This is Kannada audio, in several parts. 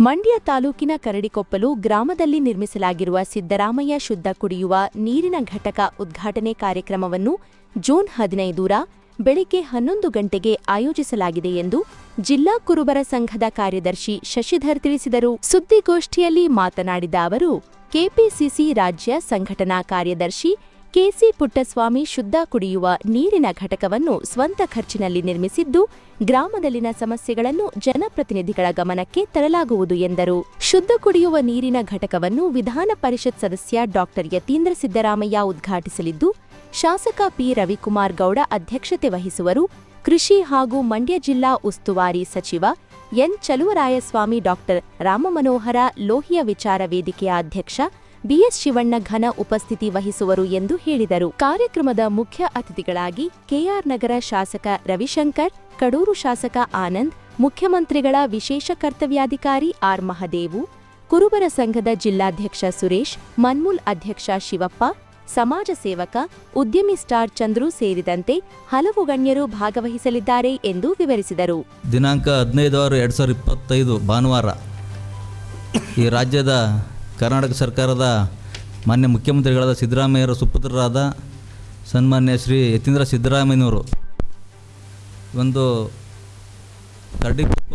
ಮಂಡ್ಯ ತಾಲೂಕಿನ ಕರಡಿಕೊಪ್ಪಲು ಗ್ರಾಮದಲ್ಲಿ ನಿರ್ಮಿಸಲಾಗಿರುವ ಸಿದ್ದರಾಮಯ್ಯ ಶುದ್ಧ ಕುಡಿಯುವ ನೀರಿನ ಘಟಕ ಉದ್ಘಾಟನೆ ಕಾರ್ಯಕ್ರಮವನ್ನು ಜೂನ್ ಹದಿನೈದೂರ ಬೆಳಿಗ್ಗೆ ಹನ್ನೊಂದು ಗಂಟೆಗೆ ಆಯೋಜಿಸಲಾಗಿದೆ ಎಂದು ಜಿಲ್ಲಾ ಕುರುಬರ ಸಂಘದ ಕಾರ್ಯದರ್ಶಿ ಶಶಿಧರ್ ತಿಳಿಸಿದರು. ಸುದ್ದಿಗೋಷ್ಠಿಯಲ್ಲಿ ಮಾತನಾಡಿದ ಅವರು, ಕೆಪಿಸಿಸಿ ರಾಜ್ಯ ಸಂಘಟನಾ ಕಾರ್ಯದರ್ಶಿ ಕೆಸಿ ಪುಟ್ಟಸ್ವಾಮಿ ಶುದ್ಧ ಕುಡಿಯುವ ನೀರಿನ ಘಟಕವನ್ನು ಸ್ವಂತ ಖರ್ಚಿನಲ್ಲಿ ನಿರ್ಮಿಸಿದ್ದು, ಗ್ರಾಮದಲ್ಲಿನ ಸಮಸ್ಯೆಗಳನ್ನು ಜನಪ್ರತಿನಿಧಿಗಳ ಗಮನಕ್ಕೆ ತರಲಾಗುವುದು ಎಂದರು. ಶುದ್ಧ ಕುಡಿಯುವ ನೀರಿನ ಘಟಕವನ್ನು ವಿಧಾನ ಪರಿಷತ್ ಸದಸ್ಯ ಡಾಕ್ಟರ್ ಯತೀಂದ್ರ ಸಿದ್ದರಾಮಯ್ಯ ಉದ್ಘಾಟಿಸಲಿದ್ದು, ಶಾಸಕ ಪಿ. ರವಿಕುಮಾರ್ ಗೌಡ ಅಧ್ಯಕ್ಷತೆ ವಹಿಸುವರು. ಕೃಷಿ ಹಾಗೂ ಮಂಡ್ಯ ಜಿಲ್ಲಾ ಉಸ್ತುವಾರಿ ಸಚಿವ ಎನ್. ಚಲುವರಾಯಸ್ವಾಮಿ ಡಾಕ್ಟರ್ ರಾಮಮನೋಹರ ಲೋಹಿಯ ವಿಚಾರ ವೇದಿಕೆಯ ಅಧ್ಯಕ್ಷ ಬಿಎಸ್ ಶಿವಣ್ಣ ಘನ ಉಪಸ್ಥಿತಿ ವಹಿಸುವರು ಎಂದು ಹೇಳಿದರು. ಕಾರ್ಯಕ್ರಮದ ಮುಖ್ಯ ಅತಿಥಿಗಳಾಗಿ ಕೆಆರ್ ನಗರ ಶಾಸಕ ರವಿಶಂಕರ್, ಕಡೂರು ಶಾಸಕ ಆನಂದ್, ಮುಖ್ಯಮಂತ್ರಿಗಳ ವಿಶೇಷ ಕರ್ತವ್ಯಾಧಿಕಾರಿ ಆರ್. ಮಹದೇವು, ಕುರುಬರ ಸಂಘದ ಜಿಲ್ಲಾಧ್ಯಕ್ಷ ಸುರೇಶ್, ಮನ್ಮೂಲ್ ಅಧ್ಯಕ್ಷ ಶಿವಪ್ಪ, ಸಮಾಜ ಸೇವಕ, ಉದ್ಯಮಿ ಸ್ಟಾರ್ ಚಂದ್ರು ಸೇರಿದಂತೆ ಹಲವು ಗಣ್ಯರು ಭಾಗವಹಿಸಲಿದ್ದಾರೆ ಎಂದು ವಿವರಿಸಿದರು. ದಿನಾಂಕ ಹದಿನೈದು ಆರು ಎರಡು ಸಾವಿರದ ಇಪ್ಪತ್ತೈದು ಭಾನುವಾರ ಈ ರಾಜ್ಯದ ಕರ್ನಾಟಕ ಸರ್ಕಾರದ ಮಾನ್ಯ ಮುಖ್ಯಮಂತ್ರಿಗಳಾದ ಸಿದ್ದರಾಮಯ್ಯರ ಸುಪುತ್ರರಾದ ಸನ್ಮಾನ್ಯ ಶ್ರೀ ಯತೀಂದ್ರ ಸಿದ್ದರಾಮಯ್ಯನವರು. ಒಂದು ಕಡ್ಡಿಕೊಪ್ಪ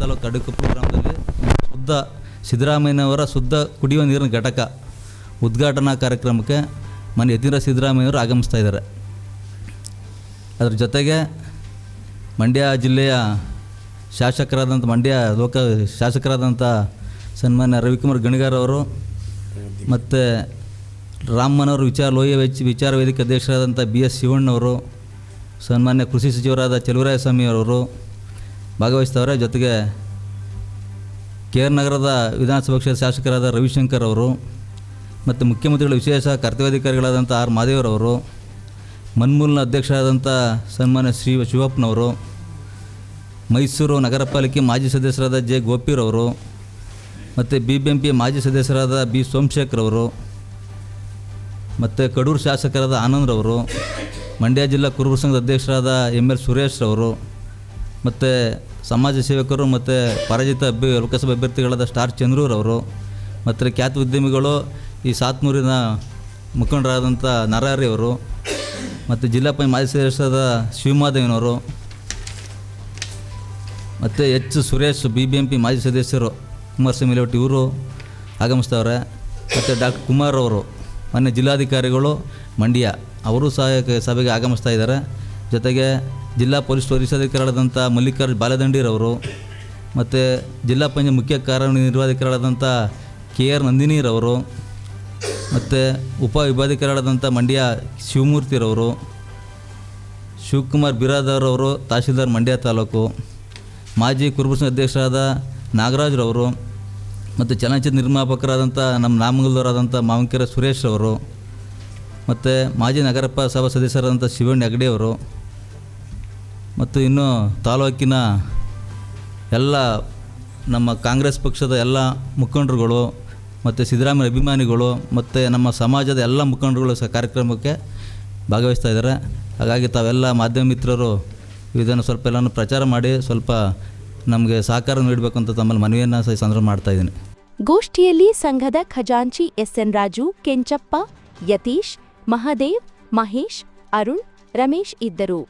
ತಾಲೂಕು ಗ್ರಾಮದಲ್ಲಿ ಶುದ್ಧ ಸಿದ್ದರಾಮಯ್ಯನವರ ಶುದ್ಧ ಕುಡಿಯುವ ನೀರಿನ ಘಟಕ ಉದ್ಘಾಟನಾ ಕಾರ್ಯಕ್ರಮಕ್ಕೆ ಮಾನ್ಯ ಯತೀಂದ್ರ ಸಿದ್ದರಾಮಯ್ಯವರು ಆಗಮಿಸ್ತಾ ಇದ್ದಾರೆ. ಅದರ ಜೊತೆಗೆ ಮಂಡ್ಯ ಜಿಲ್ಲೆಯ ಶಾಸಕರಾದಂಥ ಮಂಡ್ಯ ಲೋಕ ಶಾಸಕರಾದಂಥ ಸನ್ಮಾನ್ಯ ರವಿಕುಮಾರ್ ಗಣಿಗಾರ್ ಅವರು ಮತ್ತು ರಾಮನವರು ವಿಚಾರ, ಲೋಹಿಯ ವೆಚ್ಚ ವಿಚಾರ ವೇದಿಕೆ ಅಧ್ಯಕ್ಷರಾದಂಥ ಬಿ ಎಸ್ ಶಿವಣ್ಣವರು, ಸನ್ಮಾನ್ಯ ಕೃಷಿ ಸಚಿವರಾದ ಚಲುವರಾಯಸ್ವಾಮಿ ಅವರು ಭಾಗವಹಿಸ್ತವ್ರೆ ಜೊತೆಗೆ ಕೆ ಆರ್ ನಗರದ ವಿಧಾನಸಭಾ ಕ್ಷೇತ್ರ ಶಾಸಕರಾದ ರವಿಶಂಕರ್ ಅವರು ಮತ್ತು ಮುಖ್ಯಮಂತ್ರಿಗಳ ವಿಶೇಷ ಕರ್ತವ್ಯಾಧಿಕಾರಿಗಳಾದಂಥ ಆರ್ ಮಾದೇವರವರು ಮನ್ಮೂಲ್ನ ಅಧ್ಯಕ್ಷರಾದಂಥ ಸನ್ಮಾನ್ಯ ಶ್ರೀ ಶಿವಪ್ಪನವರು, ಮೈಸೂರು ನಗರ ಪಾಲಿಕೆ ಮಾಜಿ ಸದಸ್ಯರಾದ ಜೆ ಗೋಪಿರವರು ಮತ್ತು ಬಿ ಬಿ ಎಂ ಪಿ ಮಾಜಿ ಸದಸ್ಯರಾದ ಬಿ ಸೋಮಶೇಖರ್ ಅವರು, ಮತ್ತು ಕಡೂರು ಶಾಸಕರಾದ ಆನಂದ್ರವರು ಮಂಡ್ಯ ಜಿಲ್ಲಾ ಕುರುಬರ ಸಂಘದ ಅಧ್ಯಕ್ಷರಾದ ಎಂ ಎಲ್ ಸುರೇಶ್ರವರು ಮತ್ತು ಸಮಾಜ ಸೇವಕರು, ಮತ್ತು ಪರಾಜಿತ ಅಭ್ಯ ಲೋಕಸಭಾ ಅಭ್ಯರ್ಥಿಗಳಾದ ಸ್ಟಾರ್ ಚಂದ್ರೂರವರು ಮತ್ತು ಖ್ಯಾತ ಉದ್ಯಮಿಗಳು ಈ ಸಾತ್ನೂರಿನ ಮುಖಂಡರಾದಂಥ ನರಾರಿಯವರು ಮತ್ತು ಜಿಲ್ಲಾ ಪಂಚಾಯತ್ ಮಾಜಿ ಸದಸ್ಯರಾದ ಶಿವಮಾದೇವನವರು ಮತ್ತು H Suresh B B M P ಮಾಜಿ ಸದಸ್ಯರು. ಕುಮಾರಸ್ವಾಮಿ ಲೇಔಟ್ ಇವರು ಆಗಮಿಸ್ತವ್ರೆ ಮತ್ತು ಡಾಕ್ಟರ್ ಕುಮಾರ್ ಅವರು ಮೊನ್ನೆ ಜಿಲ್ಲಾಧಿಕಾರಿಗಳು, ಮಂಡ್ಯ, ಅವರು ಸಹ ಸಭೆಗೆ ಆಗಮಿಸ್ತಾ ಇದ್ದಾರೆ. ಜೊತೆಗೆ ಜಿಲ್ಲಾ ಪೊಲೀಸ್ ವರಿಷ್ಠಾಧಿಕಾರಿಗಳಾದಂಥ ಮಲ್ಲಿಕಾರ್ ಬಾಲದಂಡಿರವರು ಮತ್ತು ಜಿಲ್ಲಾ ಪಂಚಾಯತ್ ಮುಖ್ಯ ಕಾರ್ಯನಿರ್ವಾಹಕರಾದಂಥ ಕೆ ಆರ್ ನಂದಿನಿರವರು ಮತ್ತು ಉಪ ವಿಭಾಧಿಕಾರಿಗಳಾದಂಥ ಮಂಡ್ಯ ಶಿವಮೂರ್ತಿರವರು ಶಿವಕುಮಾರ್ ಬಿರಾದವರವರು ತಹಶೀಲ್ದಾರ್ ಮಂಡ್ಯ ತಾಲೂಕು, ಮಾಜಿ ಕುರುಬಸ ಅಧ್ಯಕ್ಷರಾದ ನಾಗರಾಜ್ರವರು ಮತ್ತು ಚಲನಚಿತ್ರ ನಿರ್ಮಾಪಕರಾದಂಥ ನಮ್ಮ ನಾಮಗಲ್ದವರಾದಂಥ ಮಾವಂಕೆರೆ ಸುರೇಶ್ ಅವರು ಮತ್ತು ಮಾಜಿ ನಗರಪ್ಪ ಸಭಾ ಸದಸ್ಯರಾದಂಥ ಶಿವಣ್ಣ ಹೆಗಡೆಯವರು ಮತ್ತು ಇನ್ನು ತಾಲೂಕಿನ ಎಲ್ಲ ನಮ್ಮ ಕಾಂಗ್ರೆಸ್ ಪಕ್ಷದ ಎಲ್ಲ ಮುಖಂಡರುಗಳು ಮತ್ತು ಸಿದ್ದರಾಮಯ್ಯ ಅಭಿಮಾನಿಗಳು ಮತ್ತು ನಮ್ಮ ಸಮಾಜದ ಎಲ್ಲ ಮುಖಂಡರುಗಳು ಸಹ ಕಾರ್ಯಕ್ರಮಕ್ಕೆ ಭಾಗವಹಿಸ್ತಾ ಇದ್ದಾರೆ. ಹಾಗಾಗಿ ತಾವೆಲ್ಲ ಮಾಧ್ಯಮ ಮಿತ್ರರು ಇದನ್ನು ಸ್ವಲ್ಪ ಎಲ್ಲನೂ ಪ್ರಚಾರ ಮಾಡಿ ಸ್ವಲ್ಪ ನಮಗೆ ಸಹಕಾರ ನೀಡಬೇಕು ಅಂತ ತಮ್ಮಲ್ಲಿ ಮನವಿಯನ್ನು ಸಹ ಸಂದರ್ಭ ಮಾಡ್ತಾ ಇದ್ದೀನಿ. ಗೋಷ್ಠಿಯಲ್ಲಿ ಸಂಘದ ಖಜಾಂಚಿ ಎಸ್ಎನ್ ರಾಜು ಕೆಂಚಪ್ಪ ಯತೀಶ್ ಮಹದೇವ್ ಮಹೇಶ್ ಅರುಣ್ ರಮೇಶ್ ಇದ್ದರು.